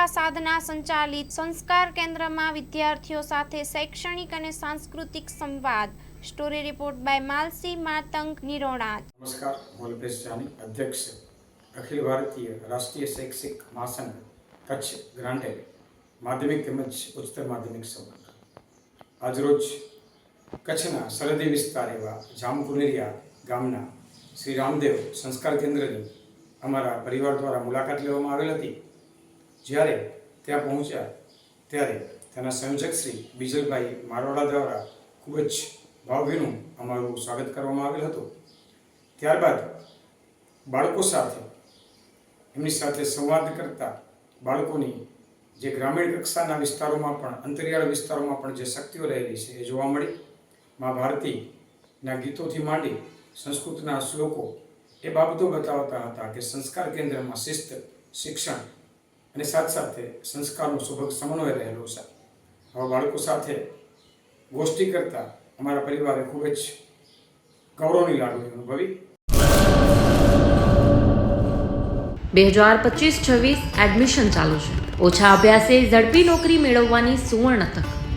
સેવા સાધના સંચાલિત સંસ્કાર કેન્દ્રમાં વિદ્યાર્થીઓ સાથે શૈક્ષણિક અને સાંસ્કૃતિક સંવાદ. Story report by Malsi Matang Nirona. નમસ્કાર, હું જાની, અધ્યક્ષ અખિલ ભારતીય રાષ્ટ્રીય શૈક્ષિક મહાસંઘ કચ્છ ગ્રાન્ટેડ માધ્યમિક તેમજ ઉચ્ચતર માધ્યમિક સંબંધ આજરોજ કચ્છના સરહદી વિસ્તાર એવા જામકુનેરિયા ગામના શ્રી રામદેવ સંસ્કાર કેન્દ્રની અમારા પરિવાર દ્વારા મુલાકાત લેવામાં આવેલ હતી. જ્યારે ત્યાં પહોંચ્યા ત્યારે તેના સંયોજક શ્રી બીજલભાઈ મારવાડા દ્વારા ખૂબ જ ભાવભીનું અમારું સ્વાગત કરવામાં આવેલ હતું. ત્યારબાદ બાળકો સાથે, એમની સાથે સંવાદ કરતા બાળકોની જે ગ્રામીણ કક્ષાના વિસ્તારોમાં પણ, અંતરિયાળ વિસ્તારોમાં પણ જે શક્તિઓ રહેલી છે એ જોવા મળી. મા ભારતીના ગીતોથી માંડી સંસ્કૃતના શ્લોકો એ બાબતો બતાવતા હતા કે સંસ્કાર કેન્દ્રમાં શિસ્ત, શિક્ષણ અને સાથ સાથે સંસ્કારનો સુભગ સમન્વય રહેલો છે. આવા બાળકો સાથે ગોષ્ઠી કરતા અમારા પરિવારે ખૂબ જ ગૌરવની લાગણી અનુભવી. બે હજાર પચીસ છવ્વીસ એડમિશન ચાલુ છે. ઓછા અભ્યાસે ઝડપી નોકરી મેળવવાની સુવર્ણ તક.